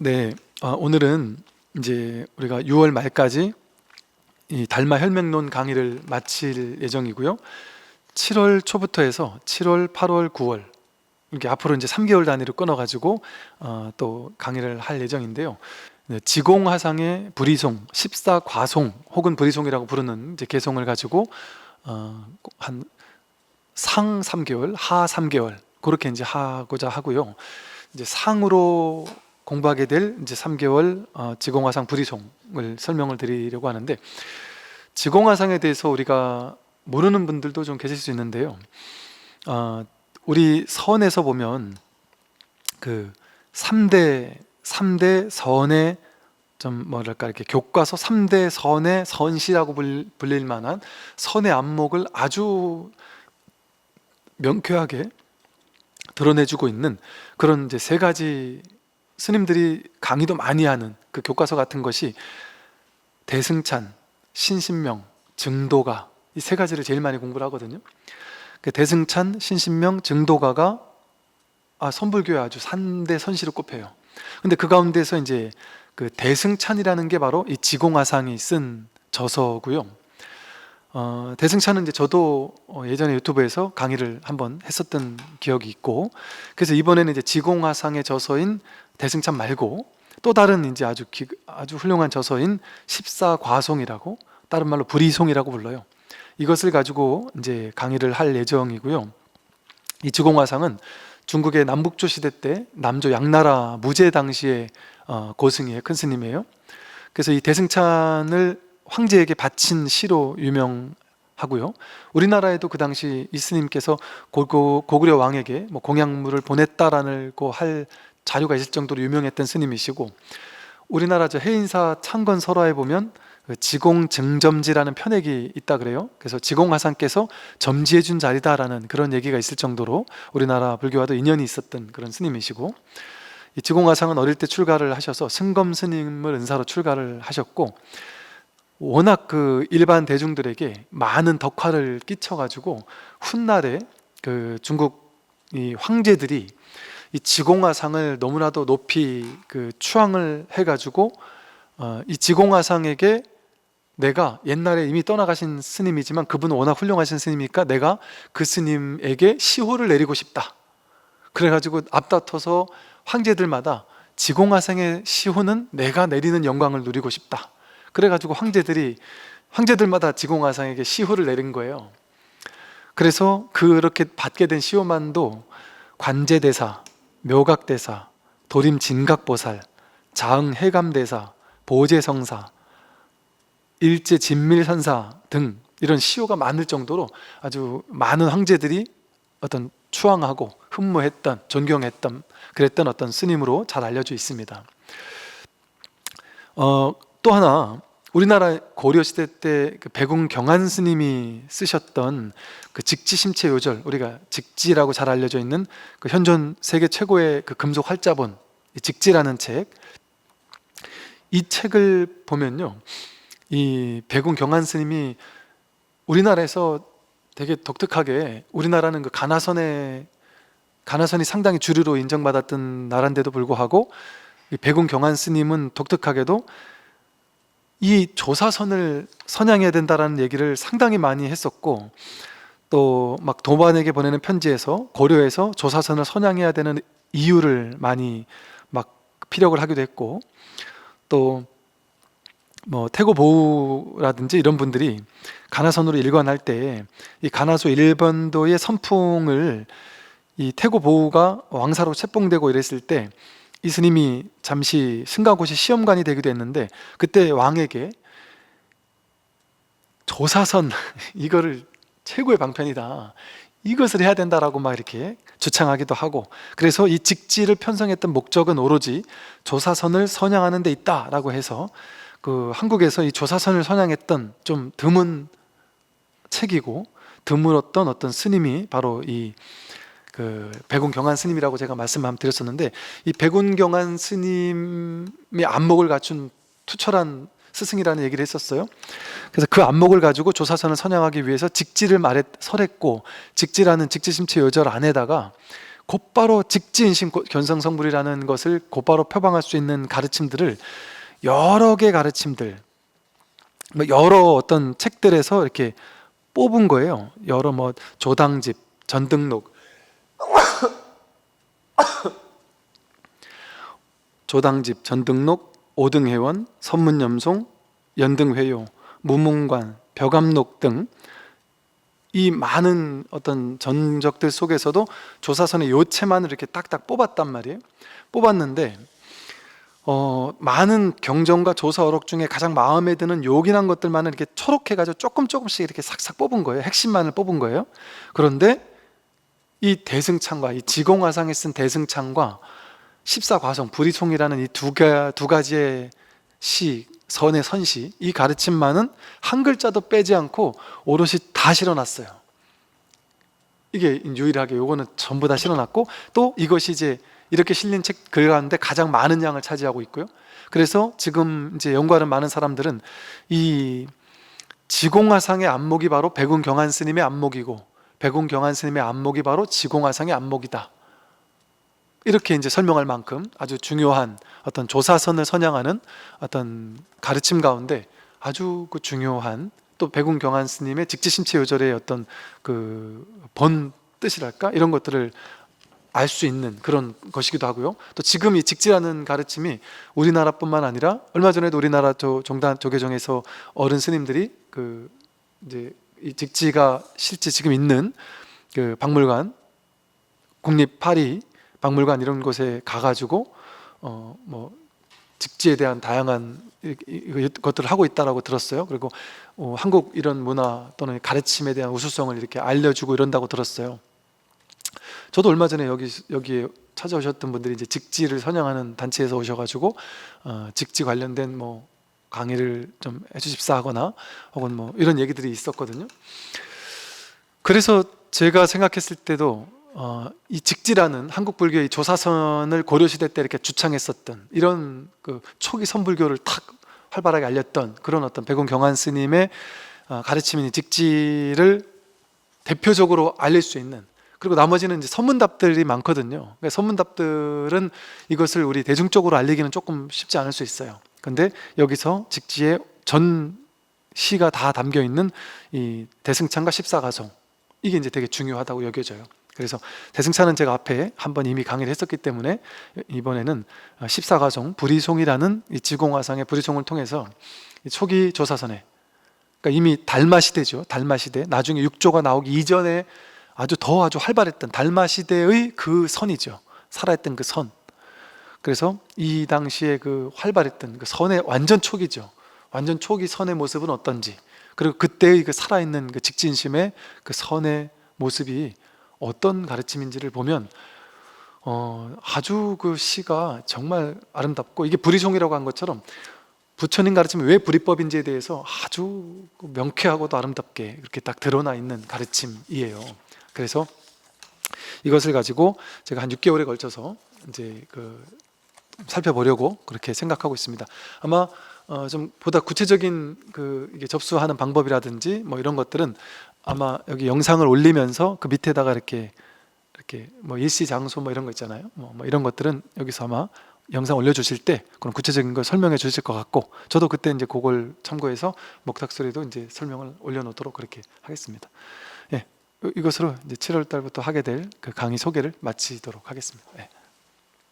네, 어, 오늘은 이제 우리가 6월 말까지 이 달마 혈맹론 강의를 마칠 예정이고요. 7월 초부터 해서 7월, 8월, 9월 이렇게 앞으로 이제 3개월 단위로 끊어가지고 어, 또 강의를 할 예정인데요. 네, 지공화상의 불이송, 14과송 혹은 불이송이라고 부르는 이제 개송을 가지고 어, 한 상 3개월, 하 3개월 그렇게 이제 하고자 하고요. 이제 상으로 공부하게 될 이제 3개월 어, 지공화상 불이송을 설명을 드리려고 하는데 지공화상에 대해서 우리가 모르는 분들도 좀 계실 수 있는데요. 어, 우리 선에서 보면 그 3대 3대 선의 좀 뭐랄까 이렇게 교과서 3대 선의 선시라고 불- 불릴 만한 선의 안목을 아주 명쾌하게 드러내주고 있는 그런 이제 세 가지 스님들이 강의도 많이 하는 그 교과서 같은 것이 대승찬, 신신명, 증도가 이 세 가지를 제일 많이 공부를 하거든요. 그 대승찬, 신신명, 증도가가 아, 선불교의 아주 산대 선시로 꼽혀요. 근데 그 가운데서 이제 그 대승찬이라는 게 바로 이 지공화상이 쓴 저서고요. 어, 대승찬은 이제 저도 어, 예전에 유튜브에서 강의를 한번 했었던 기억이 있고, 그래서 이번에는 이제 지공화상의 저서인 대승찬 말고 또 다른 이제 아주 기, 아주 훌륭한 저서인 14과송이라고 다른 말로 불이송이라고 불러요. 이것을 가지고 이제 강의를 할 예정이고요. 이 지공화상은 중국의 남북조 시대 때 남조 양나라 무제 당시의 어, 고승의 큰 스님이에요. 그래서 이 대승찬을 황제에게 바친 시로 유명하고요. 우리나라에도 그 당시 이 스님께서 고구, 고구려 왕에게 뭐 공약물을 보냈다라고 할 자료가 있을 정도로 유명했던 스님이시고 우리나라 저 해인사 창건 설화에 보면 그 지공 증점지라는 편액이 있다 그래요. 그래서 지공화상께서 점지해 준 자리다라는 그런 얘기가 있을 정도로 우리나라 불교와도 인연이 있었던 그런 스님이시고 이 지공화상은 어릴 때 출가를 하셔서 승검 스님을 은사로 출가를 하셨고 워낙 그 일반 대중들에게 많은 덕화를 끼쳐가지고 훗날에 그 중국 이 황제들이 이 지공화상을 너무나도 높이 그 추앙을 해가지고 어, 이 지공화상에게 내가 옛날에 이미 떠나가신 스님이지만 그분은 워낙 훌륭하신 스님이니까 내가 그 스님에게 시호를 내리고 싶다. 그래가지고 앞다퉈서 황제들마다 지공화상의 시호는 내가 내리는 영광을 누리고 싶다. 그래가지고 황제들이 황제들마다 지공화상에게 시호를 내린 거예요. 그래서 그렇게 받게 된 시호만도 관제대사, 묘각대사, 도림진각보살, 자응해감대사, 보제성사, 일제진밀선사 등 이런 시호가 많을 정도로 아주 많은 황제들이 어떤 추앙하고 흠모했던 존경했던 그랬던 어떤 스님으로 잘 알려져 있습니다. 어, 또 하나 우리나라 고려 시대 때그 백운 경한 스님이 쓰셨던 그 직지 심체 요절 우리가 직지라고 잘 알려져 있는 그 현존 세계 최고의 그 금속 활자본 이 직지라는 책. 이 책을 보면요, 이 백운 경한 스님이 우리나라에서 되게 독특하게 우리나라는 그 가나선에 가나선이 상당히 주류로 인정받았던 나라인데도 불구하고 이 백운 경한 스님은 독특하게도 이 조사선을 선양해야 된다라는 얘기를 상당히 많이 했었고 또 막 도반에게 보내는 편지에서 고려에서 조사선을 선양해야 되는 이유를 많이 막 피력을 하기도 했고 또 뭐 태고 보우라든지 이런 분들이 가나선으로 일관할 때 이 가나소 일본도의 선풍을 이 태고 보우가 왕사로 책봉되고 이랬을 때 이 스님이 잠시 승가고시 시험관이 되기도 했는데 그때 왕에게 조사선 이거를 최고의 방편이다. 이것을 해야 된다라고 막 이렇게 주창하기도 하고 그래서 이 직지를 편성했던 목적은 오로지 조사선을 선양하는 데 있다라고 해서 그 한국에서 이 조사선을 선양했던 좀 드문 책이고 드물었던 어떤 스님이 바로 이 그 백운 경한 스님이라고 제가 말씀 한번 드렸었는데 이 백운 경한 스님의 안목을 갖춘 투철한 스승이라는 얘기를 했었어요. 그래서 그 안목을 가지고 조사선을 선양하기 위해서 직지를 말했 설했고 직지라는 직지심체 요절 안에다가 곧바로 직지인심 고- 견성성불이라는 것을 곧바로 표방할 수 있는 가르침들을 여러 개 가르침들 뭐 여러 어떤 책들에서 이렇게 뽑은 거예요. 여러 뭐 조당집, 전등록, 조당집, 전등록, 오등회원, 선문염송, 연등회요, 무문관, 벽암록 등 이 많은 어떤 전적들 속에서도 조사선의 요체만을 이렇게 딱딱 뽑았단 말이에요. 뽑았는데 어, 많은 경전과 조사 어록 중에 가장 마음에 드는 요긴한 것들만을 이렇게 초록해가지고 조금 조금씩 이렇게 삭삭 뽑은 거예요. 핵심만을 뽑은 거예요. 그런데 이 대승창과 이 지공화상에 쓴 대승창과 십사과성 불이송이라는 이두두 가지의 시 선의 선시 이 가르침만은 한 글자도 빼지 않고 오롯이 다 실어놨어요. 이게 유일하게 요거는 전부 다 실어놨고 또 이것이 이제 이렇게 실린 책 글 가운데 가장 많은 양을 차지하고 있고요. 그래서 지금 이제 연구하는 많은 사람들은 이 지공화상의 안목이 바로 백운 경한 스님의 안목이고 백운 경한 스님의 안목이 바로 지공화상의 안목이다. 이렇게 이제 설명할 만큼 아주 중요한 어떤 조사선을 선양하는 어떤 가르침 가운데 아주 그 중요한 또 백운 경한 스님의 직지심체 요절의 어떤 그 본 뜻이랄까 이런 것들을 알 수 있는 그런 것이기도 하고요. 또 지금 이 직지라는 가르침이 우리나라뿐만 아니라 얼마 전에도 우리나라 저 종단 조계종에서 어른 스님들이 그 이제 이 직지가 실제 지금 있는 그 박물관 국립 파리 박물관 이런 곳에 가가지고 어 뭐 직지에 대한 다양한 것들을 하고 있다라고 들었어요. 그리고 어, 한국 이런 문화 또는 가르침에 대한 우수성을 이렇게 알려주고 이런다고 들었어요. 저도 얼마 전에 여기 여기에 찾아오셨던 분들이 이제 직지를 선양하는 단체에서 오셔가지고 어, 직지 관련된 뭐 강의를 좀 해주십사 하거나 혹은 뭐 이런 얘기들이 있었거든요. 그래서 제가 생각했을 때도 어, 이 직지라는 한국 불교의 조사선을 고려시대 때 이렇게 주창했었던 이런 그 초기 선불교를 탁 활발하게 알렸던 그런 어떤 백운 경한 스님의 어, 가르침인 이 직지를 대표적으로 알릴 수 있는 그리고 나머지는 이제 선문답들이 많거든요. 그러니까 선문답들은 이것을 우리 대중적으로 알리기는 조금 쉽지 않을 수 있어요. 근데 여기서 직지의 전 시가 다 담겨 있는 이 대승찬과 십사가성 이게 이제 되게 중요하다고 여겨져요. 그래서 대승찬은 제가 앞에 한번 이미 강의를 했었기 때문에 이번에는 십사가성 불이송이라는 이 지공화상의 불이송을 통해서 이 초기 조사선에 그러니까 이미 달마 시대죠. 달마 시대. 나중에 육조가 나오기 이전에 아주 더 아주 활발했던 달마 시대의 그 선이죠. 살아있던 그 선. 그래서 이 당시에 그 활발했던 그 선의 완전 초기죠. 완전 초기 선의 모습은 어떤지. 그리고 그때의 그 살아있는 그 직진심의 그 선의 모습이 어떤 가르침인지를 보면 어, 아주 그 시가 정말 아름답고 이게 불이송이라고 한 것처럼 부처님 가르침이 왜 불이법인지에 대해서 아주 그 명쾌하고도 아름답게 이렇게 딱 드러나 있는 가르침이에요. 그래서 이것을 가지고 제가 한 6개월에 걸쳐서 이제 그 살펴보려고 그렇게 생각하고 있습니다. 아마 어, 좀 보다 구체적인 그 이게 접수하는 방법이라든지 뭐 이런 것들은 아마 여기 영상을 올리면서 그 밑에다가 이렇게 이렇게 뭐 일시 장소 뭐 이런 거 있잖아요. 뭐, 뭐 이런 것들은 여기서 아마 영상 올려주실 때 그런 구체적인 걸 설명해 주실 것 같고 저도 그때 이제 그걸 참고해서 목탁소리도 이제 설명을 올려놓도록 그렇게 하겠습니다. 예, 이- 이것으로 이제 7월 달부터 하게 될 그 강의 소개를 마치도록 하겠습니다. 예.